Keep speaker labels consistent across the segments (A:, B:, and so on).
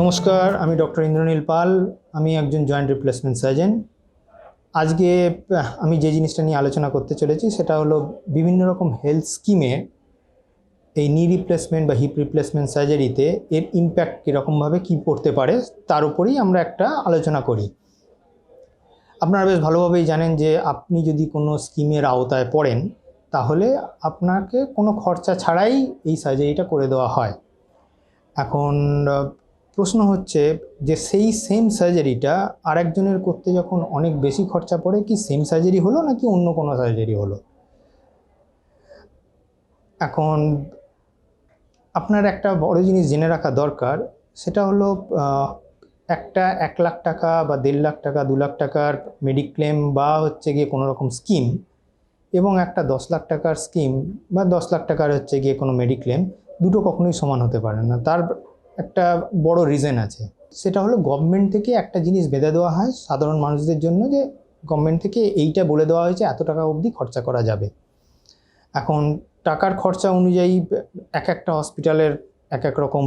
A: নমস্কার, আমি ডক্টর ইন্দ্রনীল পাল, আমি একজন জয়েন্ট রিপ্লেসমেন্ট সার্জন। আজকে আমি যে জিনিসটা নিয়ে আলোচনা করতে চলেছি সেটা হলো বিভিন্ন রকম হেলথ স্কিমে এই নি রিপ্লেসমেন্ট বা হিপ রিপ্লেসমেন্ট সার্জারিতে এর ইম্প্যাক্ট কীরকমভাবে কী পড়তে পারে, তার উপরেই আমরা একটা আলোচনা করি। আপনারা বেশ ভালোভাবেই জানেন যে আপনি যদি কোনো স্কিমের আওতায় পড়েন, তাহলে আপনাকে কোনো খরচা ছাড়াই এই সার্জারিটা করে দেওয়া হয়। এখন প্রশ্ন হচ্ছে যে সেই সেম সার্জারিটা আরেকজনের করতে যখন অনেক বেশি খরচা পড়ে, কি সেম সার্জারি হলো নাকি অন্য কোনো সার্জারি হলো? এখন আপনার একটা বড় জিনিস জেনে রাখা দরকার, সেটা হলো একটা এক লাখ টাকা বা দেড় লাখ টাকা, দু লাখ টাকার মেডিক্লেম বা হচ্ছে গিয়ে কোনো রকম স্কিম এবং একটা দশ লাখ টাকার স্কিম বা দশ লাখ টাকার হচ্ছে গিয়ে কোনো মেডিক্লেম দুটো কখনোই সমান হতে পারে না। তার একটা বড় রিজন আছে। সেটা হলো গভর্নমেন্ট থেকে একটা জিনিস বেঁধে দেওয়া হয় সাধারণ মানুষদের জন্য যে গভর্নমেন্ট থেকে এইটা বলে দেওয়া হয়েছে, এত টাকা অবধি খরচা করা যাবে। এখন টাকার খরচা অনুযায়ী এক একটা হসপিটালের এক এক রকম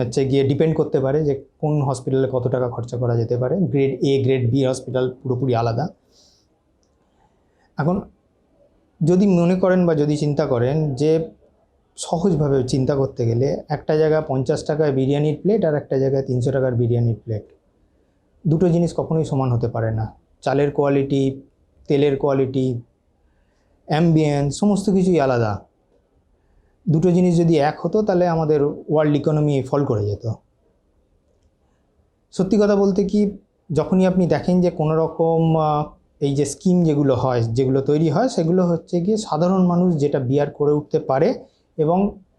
A: হচ্ছে গিয়ে ডিপেন্ড করতে পারে যে কোন হসপিটালে কত টাকা খরচা করা যেতে পারে। Grade A grade B hospital পুরোপুরি আলাদা। এখন যদি মনে করেন বা যদি চিন্তা করেন যে সহজভাবে চিন্তা করতে গেলে একটা জায়গায় পঞ্চাশ টাকায় বিরিয়ানির প্লেট আর একটা জায়গায় তিনশো টাকার বিরিয়ানির প্লেট দুটো জিনিস কখনোই সমান হতে পারে না। চালের কোয়ালিটি তেলের কোয়ালিটি অ্যাম্বিয়েন্স সমস্ত কিছুই আলাদা। দুটো জিনিস যদি এক হতো, তাহলে আমাদের ওয়ার্ল্ড ইকোনমি ফল করে যেত। সত্যি কথা বলতে কি, যখনই আপনি দেখেন যে কোনো রকম এই যে স্কিম যেগুলো হয়, যেগুলো তৈরি হয়, সেগুলো হচ্ছে গিয়ে সাধারণ মানুষ যেটা বিয়ার করে উঠতে পারে এবং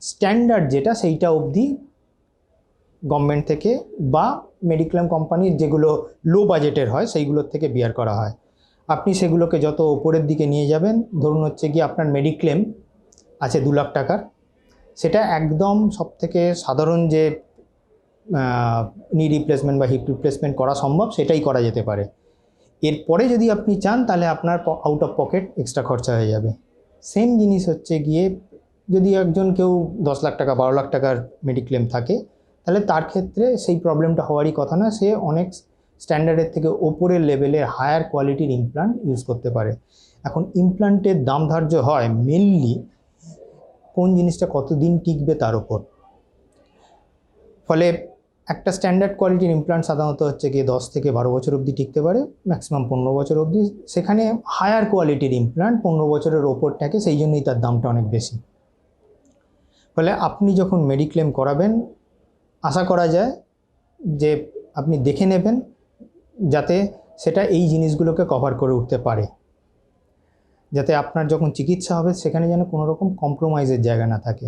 A: স্ট্যান্ডার্ড যেটা সেইটা অবধি গভর্নমেন্ট থেকে বা মেডিক্লেম কোম্পানির যেগুলো লো বাজেটের হয়, সেইগুলোর থেকে বিয়ার করা হয়। আপনি সেগুলোকে যত ওপরের দিকে নিয়ে যাবেন, ধরুন হচ্ছে গিয়ে আপনার মেডিক্লেম আছে দু লাখ টাকার, সেটা একদম সবথেকে সাধারণ যে নি রিপ্লেসমেন্ট বা হিপ রিপ্লেসমেন্ট করা সম্ভব, সেটাই করা যেতে পারে। এরপরে যদি আপনি চান, তাহলে আপনার আউট অফ পকেট এক্সট্রা খরচা হয়ে যাবে। সেম জিনিস হচ্ছে গিয়ে যদি একজন কেউ দশ লাখ টাকা, বারো লাখ টাকার মেডিক্লেম থাকে, তাহলে তার ক্ষেত্রে সেই প্রবলেমটা হওয়ারই কথা না। সে অনেক স্ট্যান্ডার্ডের থেকে ওপরের লেভেলের হায়ার কোয়ালিটির ইমপ্লান্ট ইউজ করতে পারে। এখন ইমপ্লান্টের দাম ধার্য হয় মেনলি কোন জিনিসটা কতদিন টিকবে তার ওপর। ফলে একটা স্ট্যান্ডার্ড কোয়ালিটির ইমপ্লান্ট সাধারণত হচ্ছে গিয়ে দশ থেকে বারো বছর অবধি টিকতে পারে ম্যাক্সিমাম পনেরো বছর অবধি। সেখানে হায়ার কোয়ালিটির ইমপ্লান্ট পনেরো বছরের ওপর থাকে সেই জন্যই তার দামটা অনেক বেশি। ফলে আপনি যখন মেডিক্লেম করাবেন, আশা করা যায় যে আপনি দেখে নেবেন যাতে সেটা এই জিনিসগুলোকে কভার করে উঠতে পারে। যাতে আপনার যখন চিকিৎসা হবে, সেখানে যেন কোনো রকম কম্প্রোমাইজের জায়গা না থাকে।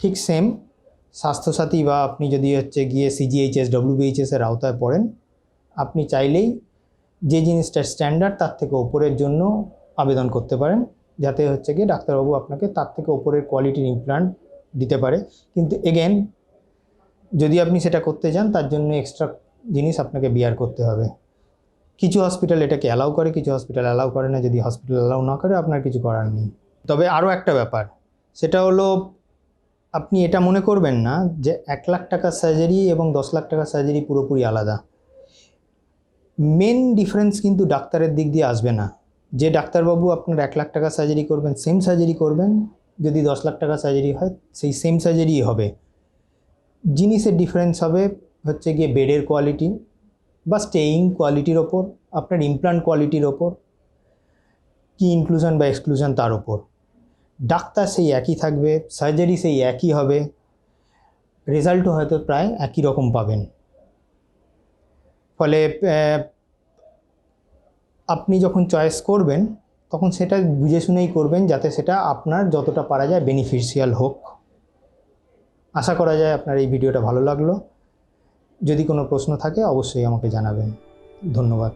A: ঠিক সেম স্বাস্থ্যসাথী বা আপনি যদি হচ্ছে গিয়ে সিজিএইচএস ডব্লিউবিএইচএস এর আওতায় পড়েন, আপনি চাইলেই যে জিনিসটা স্ট্যান্ডার্ড তার থেকে ওপরের জন্য আবেদন করতে পারেন। যাতে হচ্ছে গিয়ে ডাক্তারবাবু আপনাকে তার থেকে ওপরের কোয়ালিটির ইমপ্লান্ট দিতে পারে। কিন্তু এগেন যদি আপনি সেটা করতে চান তার জন্য এক্সট্রা জিনিস আপনাকে বিয়ার করতে হবে। কিছু হসপিটাল এটাকে অ্যালাউ করে, কিছু হসপিটাল অ্যালাউ করে না। যদি হসপিটাল অ্যালাউ না করে, আপনার কিছু করার নেই। তবে আরও একটা ব্যাপার, সেটা হলো আপনি এটা মনে করবেন না যে এক লাখ টাকার সার্জারি এবং দশ লাখ টাকার সার্জারি পুরোপুরি আলাদা। মেন ডিফারেন্স কিন্তু ডাক্তারের দিক দিয়ে আসবে না। যে ডাক্তারবাবু আপনার এক লাখ টাকা সার্জারি করবেন সেম সার্জারি করবেন, যদি দশ লাখ টাকা সার্জারি হয়, সেই সেম সার্জারিই হবে। জিনিসের ডিফারেন্স হবে হচ্ছে গিয়ে বেডের কোয়ালিটি বা স্টেইং কোয়ালিটির ওপর, আপনার ইমপ্লান্ট কোয়ালিটির ওপর, কি ইনক্লুশন বা এক্সক্লুশন তার ওপর। ডাক্তার সেই একই থাকবে সার্জারি সেই একই হবে রেজাল্টও হয়তো প্রায় একই রকম পাবেন। ফলে আপনি যখন চয়েস করবেন, তখন সেটা বুঝে শুনেই করবেন যাতে সেটা আপনার যতটা পারা যায় বেনিফিশিয়াল হোক। আশা করা যায় আপনার এই ভিডিওটা ভালো লাগল। যদি কোনো প্রশ্ন থাকে, অবশ্যই আমাকে জানাবেন। ধন্যবাদ।